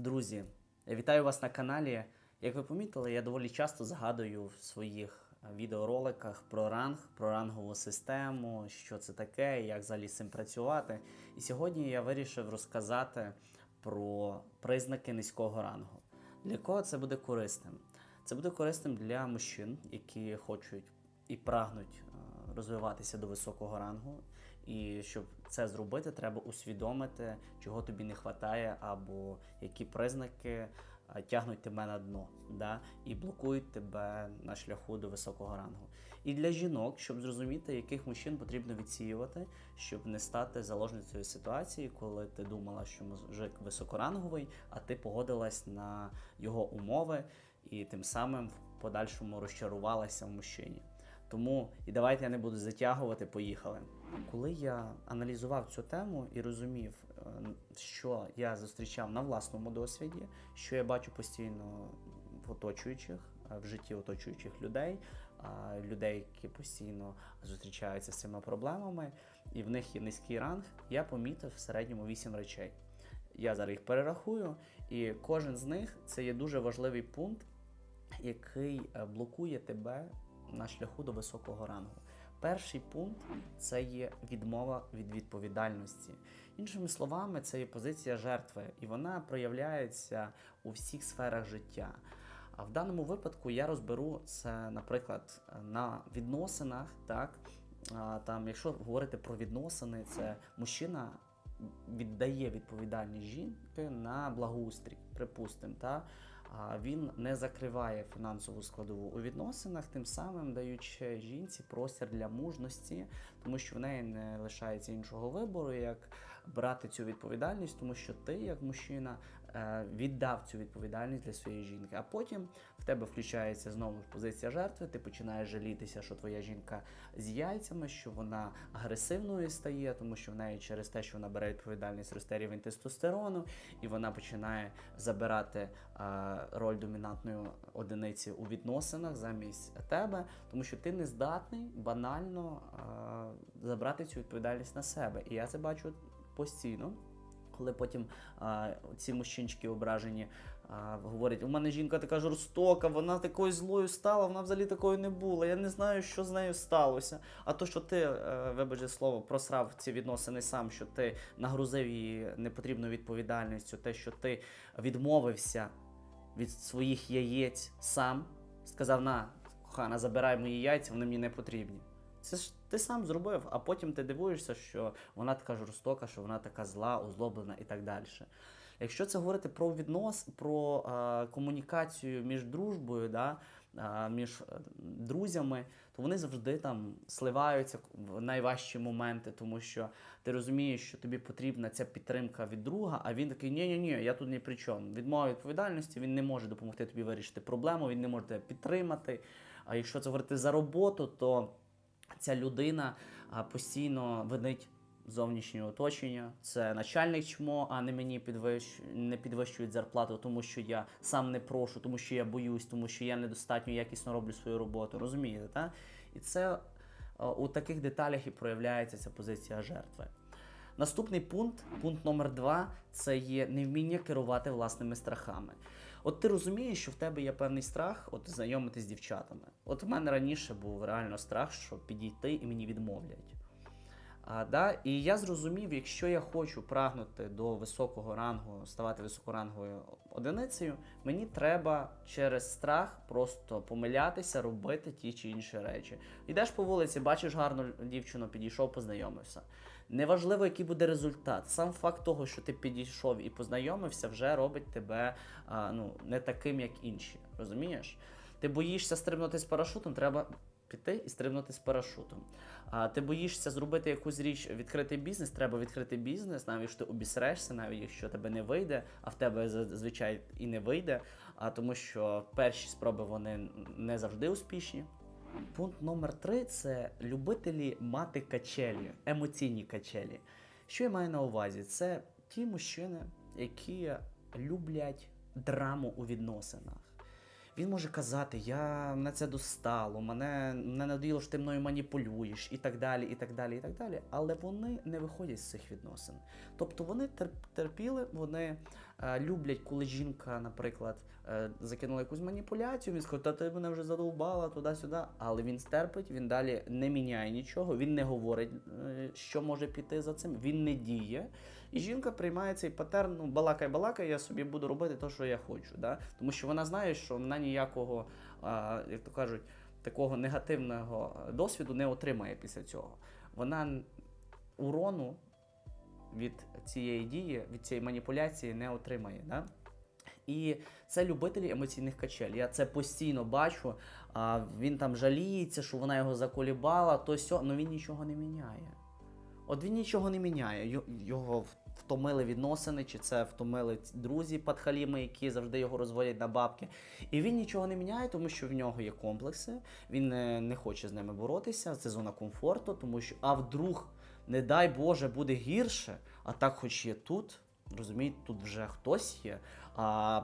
Друзі, вітаю вас на каналі. Як ви помітили, я доволі часто згадую в своїх відеороликах про ранг, про рангову систему, що це таке, як взагалі з цим працювати. І сьогодні я вирішив розказати про признаки низького рангу. Для кого це буде корисним? Це буде корисним для мужчин, які хочуть і прагнуть е, розвиватися до високого рангу. І щоб це зробити, треба усвідомити, чого тобі не вистачає, або які признаки тягнуть тебе на дно, да? і блокують тебе на шляху до високого рангу. І для жінок, щоб зрозуміти, яких мужчин потрібно відсіювати, щоб не стати заложницею ситуації, коли ти думала, що мужик високоранговий, а ти погодилась на його умови і тим самим в подальшому розчарувалася в мужчині. Тому і давайте я не буду затягувати, поїхали. Коли я аналізував цю тему і розумів, е, що я зустрічав на власному досвіді, що я бачу постійно в оточуючих, е, в житті оточуючих людей, людей, які постійно зустрічаються з цими проблемами, і в них є низький ранг, я помітив в середньому 8 речей. Я зараз їх перерахую, і кожен з них це є дуже важливий пункт, який е, блокує тебе на шляху до високого рангу. Перший пункт це є відмова від відповідальності. Іншими словами, це є позиція жертви, і вона проявляється у всіх сферах життя. А в даному випадку я розберу це, наприклад, на відносинах, так. Там, якщо говорити про відносини, це мужчина віддає відповідальність жінки на благоустрій, припустимо, він не закриває фінансову складову у відносинах, тим самим даючи жінці простір для мужності, тому що в неї не лишається іншого вибору, як брати цю відповідальність, тому що ти, як мужчина, віддав цю відповідальність для своєї жінки. А потім в тебе включається знову ж позиція жертви. Ти починаєш жалітися, що твоя жінка з яйцями, що вона агресивною стає, тому що в неї через те, що вона бере відповідальність, росте рівень тестостерону, і вона починає забирати е, роль домінантної одиниці у відносинах замість тебе, тому що ти не здатний банально е, забрати цю відповідальність на себе. І я це бачу постійно. Коли потім а, ці мужчинчики ображені а, говорять, у мене жінка така жорстока, вона такою злою стала, вона взагалі такою не була. Я не знаю, що з нею сталося. А то, що ти, е, вибачте слово, просрав ці відносини сам, що ти нагрузив її непотрібною відповідальністю, те, що ти відмовився від своїх яєць сам, сказав: на, кохана, забирай мої яйця, вони мені не потрібні. Це ж ти сам зробив, а потім ти дивуєшся, що вона така жорстока, що вона така зла, озлоблена і так далі. Якщо це говорити про віднос, про е, комунікацію між дружбою, да, е, між е, друзями, то вони завжди там сливаються в найважчі моменти, тому що ти розумієш, що тобі потрібна ця підтримка від друга, а він такий: ні ні ні я тут ні при чому. Відмова відповідальності, він не може допомогти тобі вирішити проблему, він не може тебе підтримати. А якщо це говорити за роботу, то ця людина постійно винить зовнішнє оточення. Це начальник чмо, а не мені підвищ... не підвищують зарплату, тому що я сам не прошу, тому що я боюсь, тому що я недостатньо якісно роблю свою роботу. Розумієте? Та? І це у таких деталях і проявляється ця позиція жертви. Наступний пункт, пункт номер два, це є невміння керувати власними страхами. От ти розумієш, що в тебе є певний страх, от знайомитись з дівчатами. От в мене раніше був реально страх, що підійти і мені відмовлять. А, да? І я зрозумів, якщо я хочу прагнути до високого рангу, ставати високоранговою одиницею, мені треба через страх просто помилятися, робити ті чи інші речі. Йдеш по вулиці, бачиш гарну дівчину, підійшов, познайомився. Неважливо, який буде результат. Сам факт того, що ти підійшов і познайомився, вже робить тебе а, ну, не таким, як інші. Розумієш? Ти боїшся стрибнути з парашутом, треба піти і стрибнути з парашутом. А ти боїшся зробити якусь річ, відкрити бізнес, треба відкрити бізнес, навіть якщо ти обісрешся, навіть якщо тебе не вийде, а в тебе зазвичай і не вийде, а тому що перші спроби вони не завжди успішні. Пункт номер три це любителі мати качелі, емоційні качелі. Що я маю на увазі? Це ті мужчини, які люблять драму у відносинах. Він може казати, я мене це достало, мене не надоїло, що ти мною маніпулюєш, і так далі, і так далі, і так далі. Але вони не виходять з цих відносин. Тобто вони терп- терпіли, вони е, люблять, коли жінка, наприклад, е, закинула якусь маніпуляцію, він сказав, та ти мене вже задовбала туди-сюди. Але він стерпить, він далі не міняє нічого, він не говорить, е, що може піти за цим, він не діє. І жінка приймає цей патерн, ну, балакай, балакай, я собі буду робити те, що я хочу. Да? Тому що вона знає, що вона ніякого, як то кажуть, такого негативного досвіду не отримає після цього. Вона урону від цієї дії, від цієї маніпуляції не отримає. Да? І це любителі емоційних качель. Я це постійно бачу. А він там жаліється, що вона його заколібала, то сьо, але він нічого не міняє. От він нічого не міняє. Його втомили відносини, чи це втомили друзі падхаліми, які завжди його розводять на бабки. І він нічого не міняє, тому що в нього є комплекси. Він не хоче з ними боротися. Це зона комфорту, тому що а вдруг, не дай Боже, буде гірше, а так, хоч є тут. Розумієте, тут вже хтось є, а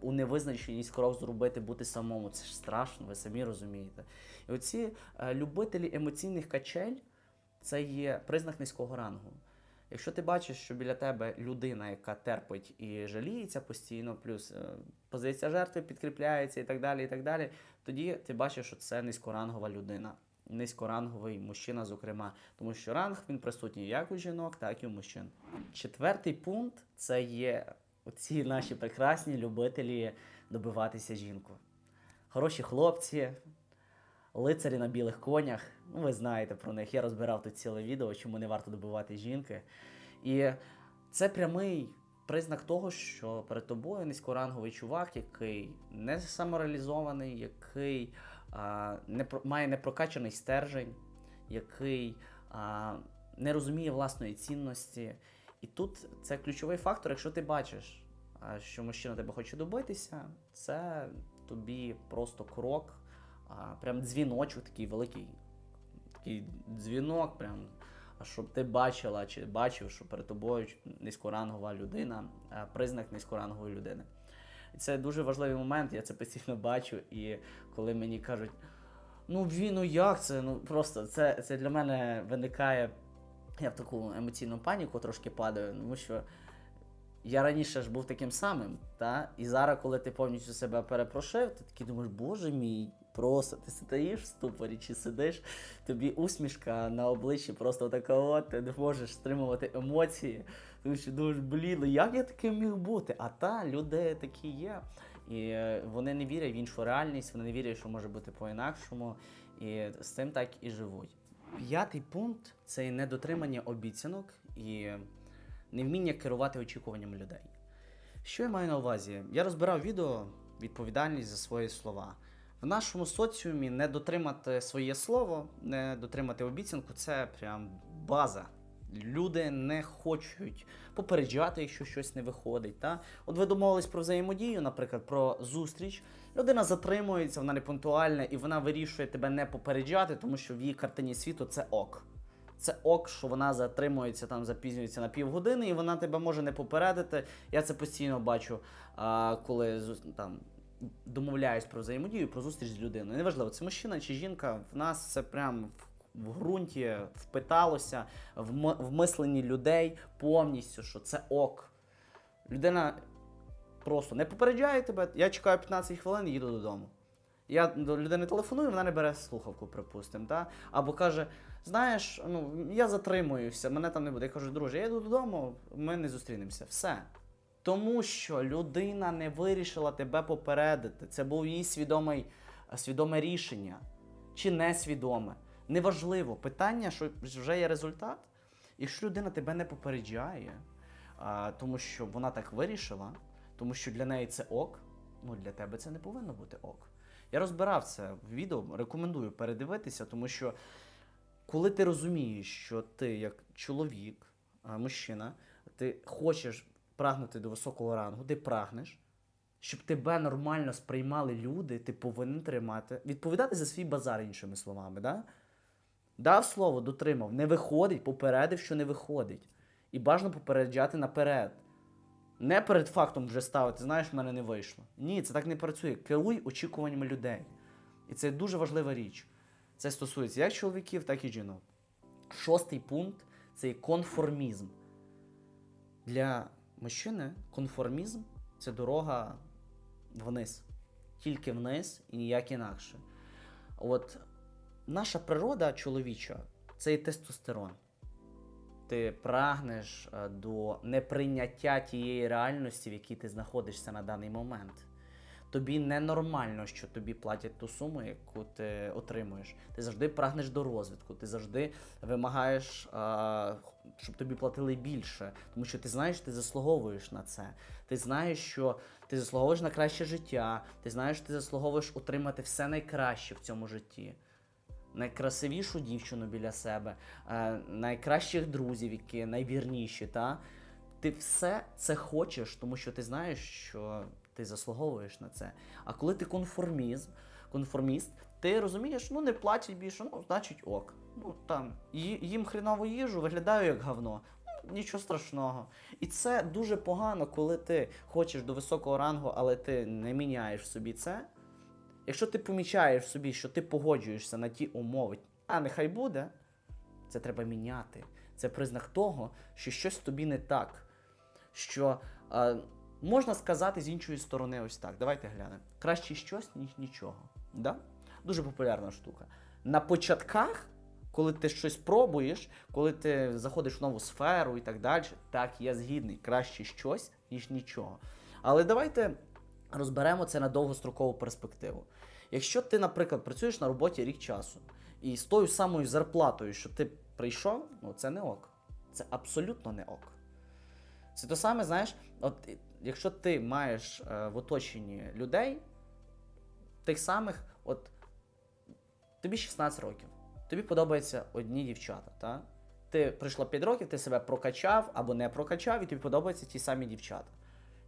у невизначеність крок зробити бути самому. Це ж страшно, ви самі розумієте. І оці е, любителі емоційних качель це є признак низького рангу. Якщо ти бачиш, що біля тебе людина, яка терпить і жаліється постійно, плюс е, позиція жертви підкріпляється і так далі, і так далі, тоді ти бачиш, що це низькорангова людина, низькоранговий мужчина, зокрема, тому що ранг він присутній як у жінок, так і у мужчин. Четвертий пункт це є оці наші прекрасні любителі добиватися жінку. Хороші хлопці, лицарі на білих конях. Ну, ви знаєте про них. Я розбирав тут ціле відео, чому не варто добивати жінки. І це прямий признак того, що перед тобою низькоранговий чувак, який не самореалізований, який а, не має непрокачаний стержень, який а, не розуміє власної цінності. І тут це ключовий фактор, якщо ти бачиш, що мужчина тебе хоче добитися, це тобі просто крок, прям дзвіночок такий великий. Такий дзвінок, прям, щоб ти бачила чи бачив, що перед тобою низькорангова людина, признак низькорангової людини. І це дуже важливий момент, я це постійно бачу. І коли мені кажуть, ну він, ну як це? Ну просто це, це для мене виникає. Я в таку емоційну паніку трошки падаю, тому що я раніше ж був таким самим, та? і зараз, коли ти повністю себе перепрошив, ти такий думаєш, боже мій, просто ти стоїш в ступорі чи сидиш, тобі усмішка на обличчі просто така от, ти не можеш стримувати емоції. Тому що думаєш, блін, ну як я таким міг бути? А та люди такі є. І е, вони не вірять в іншу реальність, вони не вірять, що може бути по-інакшому, і з цим так і живуть. П'ятий пункт це недотримання обіцянок і невміння керувати очікуваннями людей. Що я маю на увазі? Я розбирав відео відповідальність за свої слова. В нашому соціумі не дотримати своє слово, не дотримати обіцянку це прям база. Люди не хочуть попереджати, якщо щось не виходить. Та? От ви домовились про взаємодію, наприклад, про зустріч. Людина затримується, вона не пунктуальна, і вона вирішує тебе не попереджати, тому що в її картині світу це ок. Це ок, що вона затримується там, запізнюється на півгодини, і вона тебе може не попередити. Я це постійно бачу, а, коли там домовляюсь про взаємодію, про зустріч з людиною. Неважливо, це мужчина чи жінка. В нас це прям в, ґрунті впиталося в, в мисленні людей повністю, що це ок. Людина просто не попереджає тебе. Я чекаю 15 хвилин і їду додому. Я до людини телефоную, вона не бере слухавку, припустимо, або каже: знаєш, ну я затримуюся, мене там не буде. Я кажу, друже, я йду додому, ми не зустрінемося. Все. Тому що людина не вирішила тебе попередити. Це був її свідоме рішення чи несвідоме. Неважливо. Питання, що вже є результат. Якщо людина тебе не попереджає, а, тому що вона так вирішила, тому що для неї це ок, ну для тебе це не повинно бути ок. Я розбирав це в відео, рекомендую передивитися, тому що коли ти розумієш, що ти як чоловік, мужчина, ти хочеш прагнути до високого рангу, ти прагнеш, щоб тебе нормально сприймали люди, ти повинен тримати, відповідати за свій базар, іншими словами. Да? Дав слово, дотримав, не виходить, попередив, що не виходить. І бажано попереджати наперед. Не перед фактом вже ставити, знаєш, в мене не вийшло. Ні, це так не працює. Керуй очікуваннями людей. І це дуже важлива річ. Це стосується як чоловіків, так і жінок. Шостий пункт це конформізм. Для мужчини, конформізм це дорога вниз. Тільки вниз і ніяк інакше. От наша природа чоловіча це і тестостерон. Ти прагнеш е, до неприйняття тієї реальності, в якій ти знаходишся на даний момент. Тобі ненормально, що тобі платять ту суму, яку ти отримуєш. Ти завжди прагнеш до розвитку, ти завжди вимагаєш, а, щоб тобі платили більше, тому що ти знаєш, ти заслуговуєш на це. Ти знаєш, що ти заслуговуєш на краще життя, ти знаєш, ти заслуговуєш отримати все найкраще в цьому житті. Найкрасивішу дівчину біля себе, е, найкращих друзів, які найвірніші, та? ти все це хочеш, тому що ти знаєш, що ти заслуговуєш на це. А коли ти конформізм, конформіст, ти розумієш, ну не платять більше, ну значить ок. Ну там їм хрінову їжу, виглядаю як говно. Ну, нічого страшного. І це дуже погано, коли ти хочеш до високого рангу, але ти не міняєш собі це. Якщо ти помічаєш собі, що ти погоджуєшся на ті умови, а нехай буде, це треба міняти. Це признак того, що щось тобі не так. Що е, можна сказати з іншої сторони, ось так. Давайте глянемо. Краще щось, ніж нічого. Да? Дуже популярна штука. На початках, коли ти щось пробуєш, коли ти заходиш в нову сферу і так далі, так, я згідний, краще щось, ніж нічого. Але давайте розберемо це на довгострокову перспективу. Якщо ти, наприклад, працюєш на роботі рік часу, і з тою самою зарплатою, що ти прийшов, ну це не ок. Це абсолютно не ок. Це те саме, знаєш, от якщо ти маєш е, в оточенні людей, тих самих, от тобі 16 років, тобі подобаються одні дівчата, та? Ти прийшло 5 років, ти себе прокачав або не прокачав, і тобі подобаються ті самі дівчата.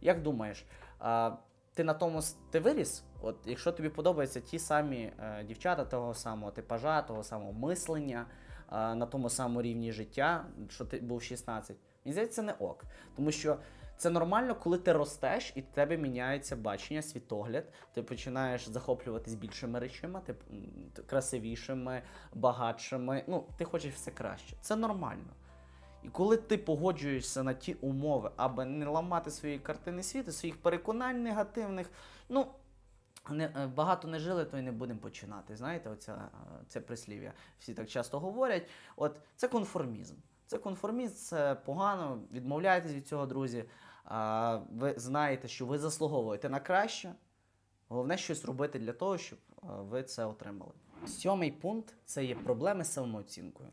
Як думаєш, а, ти на тому ти виріс? От якщо тобі подобаються ті самі е, дівчата того самого типажа, того самого мислення, е, на тому самому рівні життя, що ти був 16, мені здається, не ок. Тому що це нормально, коли ти ростеш і в тебе міняється бачення, світогляд, ти починаєш захоплюватись більшими речами, ти красивішими, багатшими. Ну, ти хочеш все краще. Це нормально. І коли ти погоджуєшся на ті умови, аби не ламати свої картини світу, своїх переконань негативних, ну. Не, е, багато не жили, то й не будемо починати. Знаєте, оця, е, це прислів'я. Всі так часто говорять. От це конформізм. Це конформізм, це погано. Відмовляйтесь від цього, друзі. А, ви знаєте, що ви заслуговуєте на краще. Головне щось робити для того, щоб е, ви це отримали. Сьомий пункт це є проблеми з самооцінкою.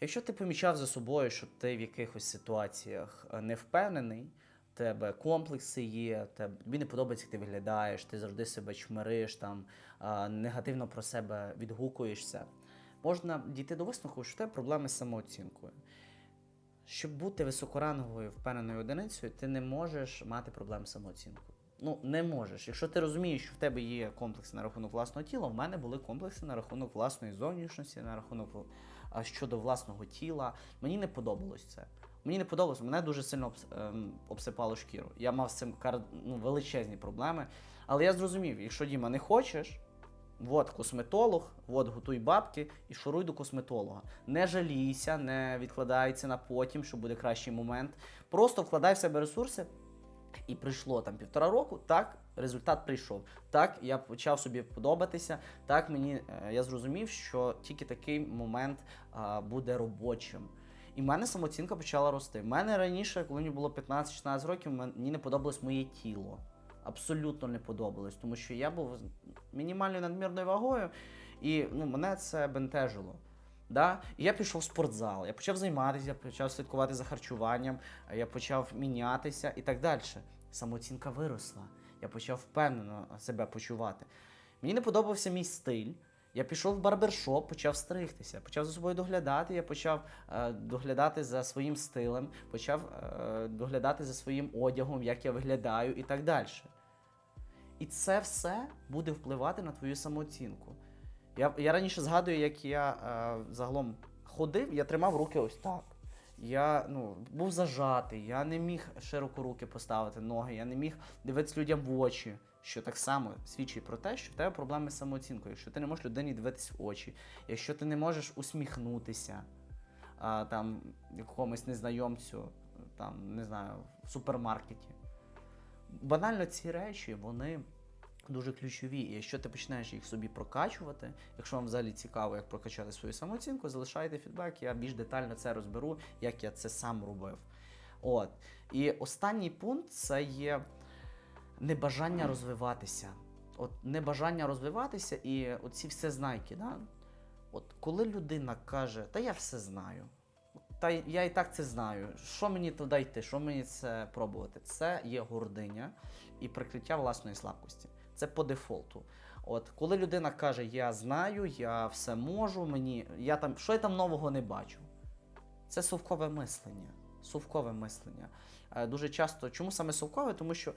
Якщо ти помічав за собою, що ти в якихось ситуаціях е, не впевнений, тебе комплекси є, тобі не подобається, як ти виглядаєш, ти завжди себе чмириш, там, негативно про себе відгукуєшся, можна дійти до висновку, що в тебе проблеми з самооцінкою. Щоб бути високоранговою впевненою одиницею, ти не можеш мати проблем з самооцінкою. Ну, не можеш. Якщо ти розумієш, що в тебе є комплекси на рахунок власного тіла, в мене були комплекси на рахунок власної зовнішності, на рахунок щодо власного тіла. Мені не подобалось це. Мені не подобалось, мене дуже сильно ем, обсипало шкіру. Я мав з цим ну, величезні проблеми. Але я зрозумів, якщо Діма не хочеш, от косметолог, от готуй бабки і шуруй до косметолога. Не жалійся, не відкладайся на потім, що буде кращий момент. Просто вкладай в себе ресурси. І прийшло там півтора року, так, результат прийшов. Так, я почав собі подобатися. Так, мені е, я зрозумів, що тільки такий момент буде робочим. І в мене самооцінка почала рости. В мене раніше, коли мені було 15-16 років, мені не подобалось моє тіло. Абсолютно не подобалось, тому що я був мінімальною надмірною вагою, і ну, мене це бентежило. Да? І я пішов в спортзал, я почав займатися, я почав слідкувати за харчуванням, я почав мінятися і так далі. Самооцінка виросла. Я почав впевнено себе почувати. Мені не подобався мій стиль. Я пішов в барбершоп, почав стригтися, почав за собою доглядати. Я почав е, доглядати за своїм стилем, почав е, доглядати за своїм одягом, як я виглядаю і так далі. І це все буде впливати на твою самооцінку. Я, я раніше згадую, як я е, загалом ходив, я тримав руки ось так. Я ну, був зажатий, я не міг широко руки поставити, ноги, я не міг дивитися людям в очі, що так само свідчить про те, що в тебе проблеми з самооцінкою, якщо ти не можеш людині дивитися в очі, якщо ти не можеш усміхнутися а, там якомусь незнайомцю, там, не знаю, в супермаркеті. Банально ці речі, вони дуже ключові. І якщо ти починаєш їх собі прокачувати, якщо вам взагалі цікаво, як прокачати свою самооцінку, залишайте фідбек, я більш детально це розберу, як я це сам робив. От. І останній пункт це є небажання розвиватися. От небажання розвиватися і оці все знайки. Да? От коли людина каже, та я все знаю, та я і так це знаю. Що мені туди йти, що мені це пробувати? Це є гординя і прикриття власної слабкості. Це по дефолту. От коли людина каже, я знаю, я все можу, мені я там що я там нового не бачу. Це совкове мислення. Совкове мислення. Е, Дуже часто, чому саме совкове? Тому що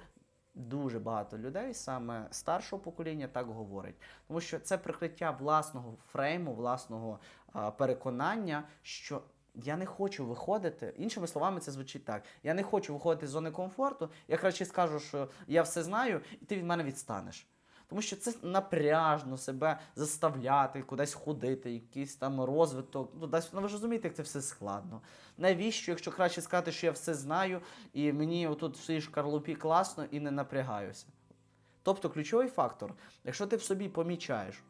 дуже багато людей, саме старшого покоління, так говорить. Тому що це прикриття власного фрейму, власного переконання, що я не хочу виходити. Іншими словами, це звучить так: я не хочу виходити з зони комфорту. Я краще скажу, що я все знаю, і ти від мене відстанеш. Тому що це напряжно себе заставляти, кудись ходити, якийсь там розвиток. Ну, десь, ну ви ж розумієте, як це все складно. Навіщо, якщо краще сказати, що я все знаю, і мені отут в своїй шкарлупі класно і не напрягаюся. Тобто ключовий фактор, якщо ти в собі помічаєш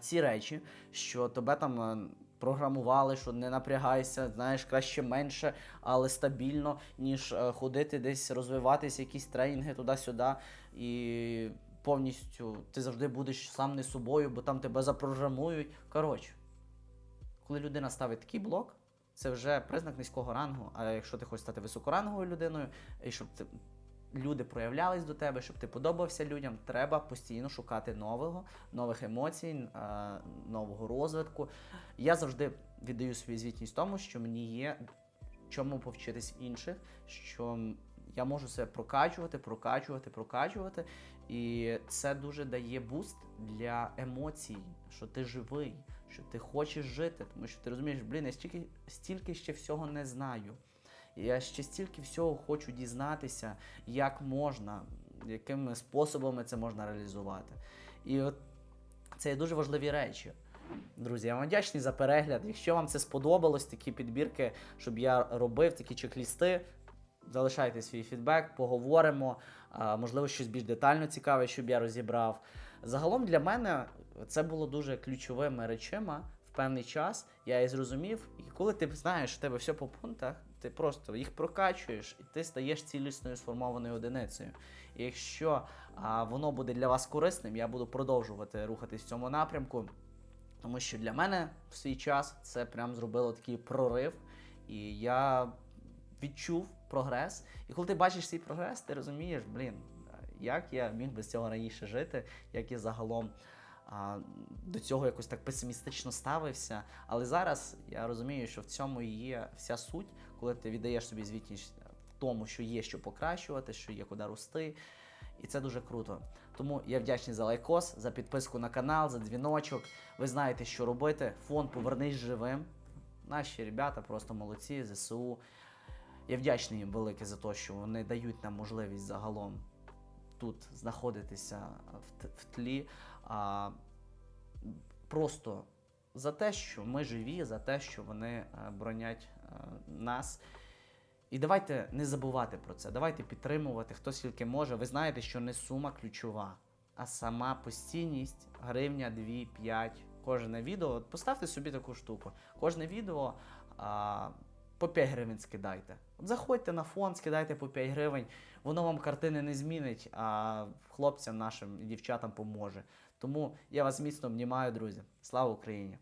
ці речі, що тебе там е, програмували, що не напрягайся, знаєш, краще менше, але стабільно, ніж е, ходити десь розвиватися, якісь тренінги туди-сюди, і повністю ти завжди будеш сам не собою, бо там тебе запрограмують. Коротше, коли людина ставить такий блок, це вже признак низького рангу. А якщо ти хочеш стати високоранговою людиною, і щоб ти, люди проявлялись до тебе, щоб ти подобався людям, треба постійно шукати нового, нових емоцій, е, нового розвитку. Я завжди віддаю свою звітність тому, що мені є чому повчитись інших, що я можу себе прокачувати, прокачувати, прокачувати. І це дуже дає буст для емоцій, що ти живий, що ти хочеш жити, тому що ти розумієш, блін, я стільки, стільки ще всього не знаю. Я ще стільки всього хочу дізнатися, як можна, якими способами це можна реалізувати. І от це є дуже важливі речі. Друзі, я вам вдячний за перегляд. Якщо вам це сподобалось, такі підбірки, щоб я робив, такі чек-лісти, залишайте свій фідбек, поговоримо. Можливо, щось більш детально цікаве, щоб я розібрав. Загалом для мене це було дуже ключовими речима певний час. Я і зрозумів. І коли ти знаєш, в тебе все по пунктах, ти просто їх прокачуєш, і ти стаєш цілісною сформованою одиницею. І якщо а, воно буде для вас корисним, я буду продовжувати рухатись в цьому напрямку. Тому що для мене в свій час це прям зробило такий прорив, і я відчув прогрес. І коли ти бачиш цей прогрес, ти розумієш, блін, як я міг без цього раніше жити, як я загалом до цього якось так песимістично ставився. Але зараз я розумію, що в цьому є вся суть, коли ти віддаєш собі звітність в тому, що є що покращувати, що є куди рости. І це дуже круто. Тому я вдячний за лайкос, за підписку на канал, за дзвіночок. Ви знаєте, що робити. Фонд повернись живим. Наші ребята просто молодці, ЗСУ. Я вдячний їм велике за те, що вони дають нам можливість загалом тут знаходитися в тлі. А, просто за те, що ми живі, за те, що вони е, бронять е, нас. І давайте не забувати про це. Давайте підтримувати, хто скільки може. Ви знаєте, що не сума ключова, а сама постійність, гривня, 2, 5, кожне відео. Поставте собі таку штуку. Кожне відео а, по 5 гривень скидайте. От заходьте на фонд, скидайте по 5 гривень. Воно вам картини не змінить, а хлопцям нашим і дівчатам поможе. Тому я вас міцно обнімаю, друзі. Слава Україні!